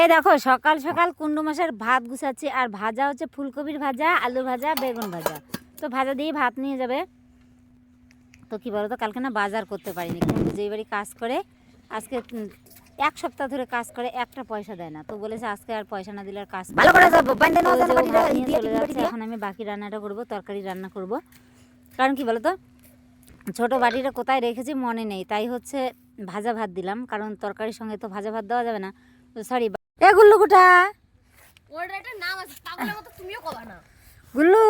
এই দেখো সকাল সকাল কুন্ডু মাসের ভাত গুছাচ্ছি আর ভাজা হচ্ছে ফুলকপির ভাজা আলু ভাজা বেগুন ভাজা। তো ভাজা দিয়ে ভাত নিয়ে যাবে। তো কি বলতো কালকে না বাজার করতে পারিনি। কুন্ডু যেই বাড়ি কাজ করে আজকে এক সপ্তাহ ধরে কাজ করে একটা পয়সা দেয় না। তো বলেছে আজকে আর পয়সা না দিলে আর কাজ ভালো করে তো চলে যাচ্ছে এখন আমি বাকি রান্নাটা করব তরকারি রান্না করব। কারণ কি বলতো ছোট বাটিটা কোথায় রেখেছি মনে নেই। তাই হচ্ছে ভাজা ভাত দিলাম কারণ তরকারির সঙ্গে তো ভাজা ভাত দেওয়া যাবে না। তো সরি এ গুল্লু কুটা? ওর একটা নাম আছে পাগলের মতো তুমিও কবা না। গুল্লু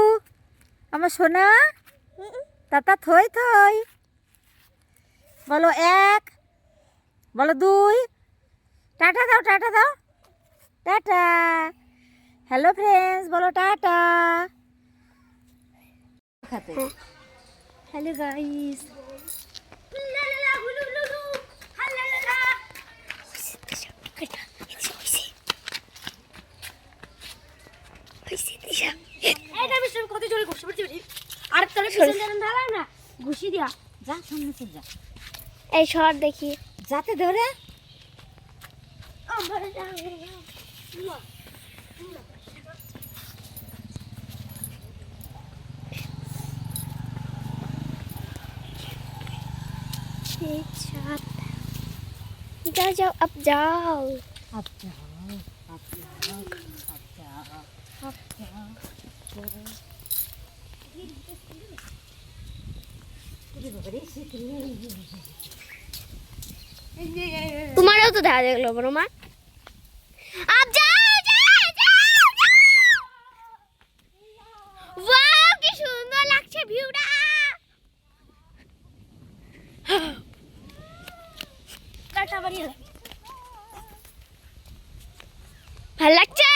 আমার সোনা? তাতা থই থই। বলো এক বলো দুই। টাটা দাও টাটা দাও। টাটা। হ্যালো ফ্রেন্ডস বলো টাটা। হ্যালো গাইস এটা আমি শুনে কত জোরে ঘুষি পড়ছি ডাক্তারের পিছন না দিয়া। যা যা। এই শহর দেখি। যাতে ধরে। যাও যাও আপ যাও। আপ যাও আপ যাও আপ যাও। আপ যাও। তোমারও তো দেখা দেখল বড় মা আপ যাও যাও যাও যাও। ওয়াও কি সুন্দর লাগছে ভিউটা টাটা বাড়িয়ে ভালো লাগছে?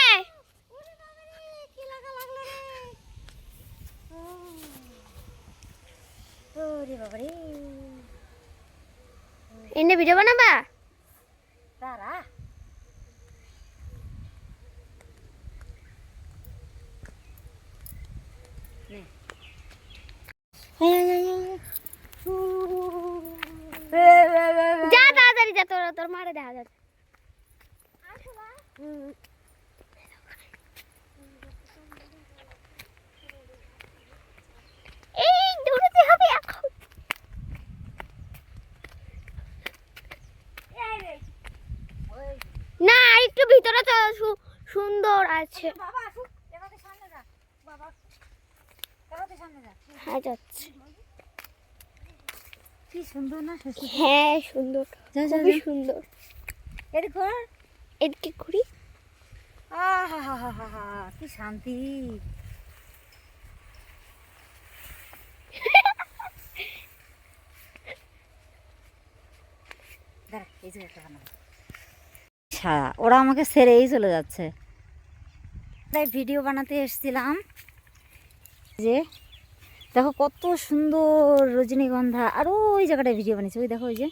এনে ভিডিও বানাবা? তারা যা তাড়াতাড়ি যা তোর তোর মারে দেখা যাচ্ছে এই দৌড়াতে হবে এখন না একটু ভিতরে তো সু- হ্যাঁ যাচ্ছে। কি সুন্দর না হ্যাঁ সুন্দর। খুবই সুন্দর। এদিকে ঘুরি। কি শান্তি। সারা ওরা আমাকে ছেড়েই চলে যাচ্ছে। তাই ভিডিও বানাতে এসেছিলাম। যে দেখো কত সুন্দর রজনীগন্ধা। আর ওই জায়গাটায় ভিডিও বানিয়েছে, ওই দেখো ওই যে।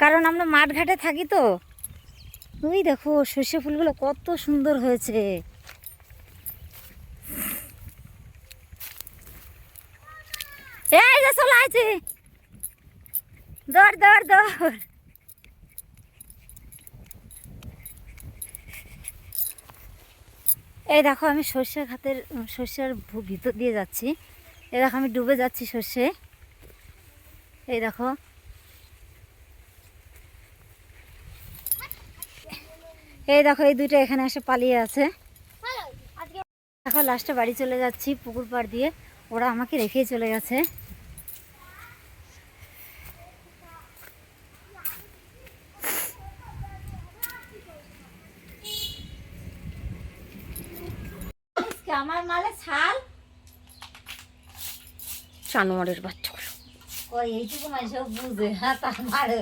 কারণ আমরা মাঠ ঘাটে থাকি তো। ওই দেখো সর্ষে ফুলগুলো কত সুন্দর হয়েছে। এই যে চলে আছে দৌড় দৌড় দৌড়। এই দেখো, আমি সর্ষে খাতের সর্ষের ভিতর দিয়ে যাচ্ছি। এই দেখো, আমি ডুবে যাচ্ছি সর্ষে। এই দেখো। এই দেখো, এই দুইটা এখানে এসে পালিয়ে আছে। দেখো লাস্টে বাড়ি চলে যাচ্ছি পুকুর পাড় দিয়ে। ওরা আমাকে রেখেই চলে গেছে। আমার মালে ছাল। জানোয়ারের বাচ্চাগুলো এইটুকু মানুষ বুঝে হ্যাঁ তার মারে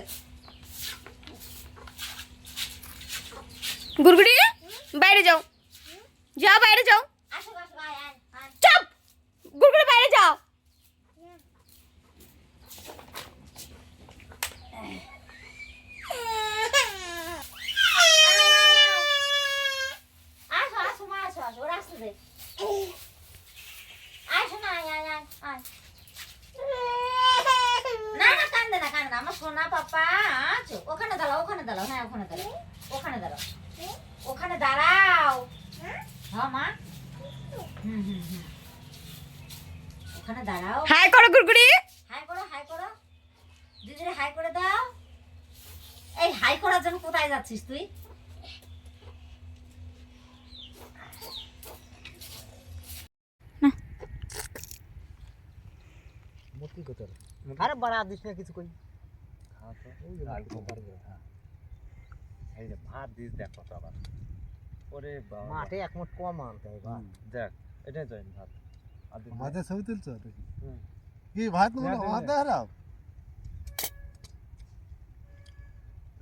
গুড়গুড়ি বাইরে যাও। যাও বাইরে যাও আসো আসো আয় আয় আয় চাপ গুড়গুড়ি বাইরে যাও আসো আসো মা আসো আসো ওরা আসতে দে আসো না আয় আয় আয় আয় না না কান্দে না কান্দে না আমার সোনা পাপা আছো ও দাঁড়াও হ্যাঁ ওখানে দাঁড়াও ওখানে দাঁড়াও ওখানে দাঁড়াও। হ্যাঁ মা। হুম হুম হুম। ওখানে দাঁড়াও। হাই করো কুরকুরি হাই করো হাই করো। দিদিরে হাই করে দাও। এই হাই করার জন্য কোথায় যাচ্ছিস তুই? মূর্তি কোথায়? আরে বাড়া দিস না কিছু কই। এই যে ভাত দিস দেখ কত আবার। ওরে বাবা। মাঠে এক মুঠ কম আনতে হয় ভাত। দেখ এটাই জয়েন ভাত। আর ছবি তুলছো? কি ভাত না হ্যাঁ, ভাত হ্যাঁ।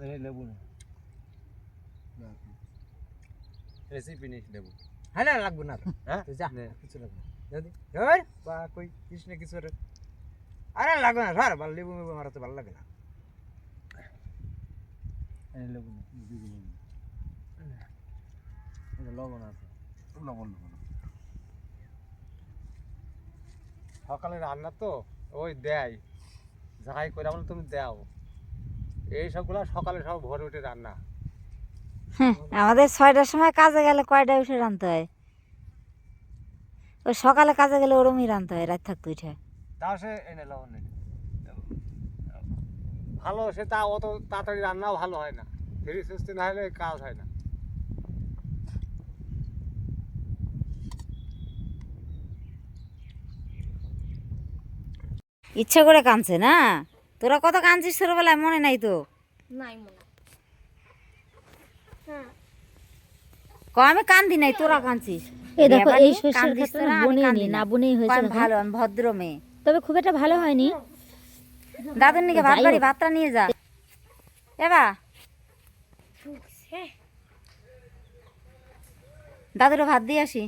এই লেবু না। রেসিপি নিস লেবু। হ্যাঁ না লাগবে না হ্যাঁ? যা কিছু লাগবে যদি বা কই কৃষ্ণ কিছু রে। আরে লাগবে না ধর ভালো লেবু মেবু মারাতে ভালো লাগে না। এই লেবু না এটা লবণ আছে। লবণ লবণ। সকালে রান্না তো ওই দেয়। যাই করে আমরা তুমি দাও। এই সবগুলো সকালে সব ভোরে উঠে রান্না। হ্যাঁ, আমাদের ছয়টার সময় কাজে গেলে কয়টায় উঠে রানতে হয়? ওই সকালে কাজে গেলে ওরমই রানতে হয় রাত থাকতে উঠে। তাও সে এনে লবণ নেই। ভালো সে তা অত তাড়াতাড়ি রান্নাও ভালো হয় না। ফ্রি সিস্টেম না হলে কাজ হয় না। ইচ্ছে করে কাঁদছে না? তোরা কত কাঁদছিস ছোটবেলায় মনে নাই তো? নাই মনে। হ্যাঁ। ক আমি কান্দি নাই তোরা কাঁদছিস। এই দেখো এই শস্যের ক্ষেত্রে বনেই না। না বনেই হয়েছে ভালো আমি ভদ্র মেয়ে। তবে খুব একটা ভালো হয়নি। দাদুর নিকে ভাত বাড়ি ভাতটা নিয়ে যা। এবা দাদুরও ভাত দিয়ে আসি।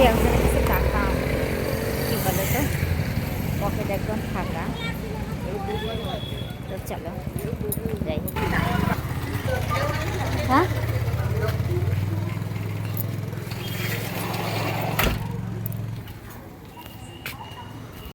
যাচ্ছি একজনের কাছে টাকা কি বলে তো? পকেট একদম ফাঁকা। তো চলো যাই। হ্যাঁ?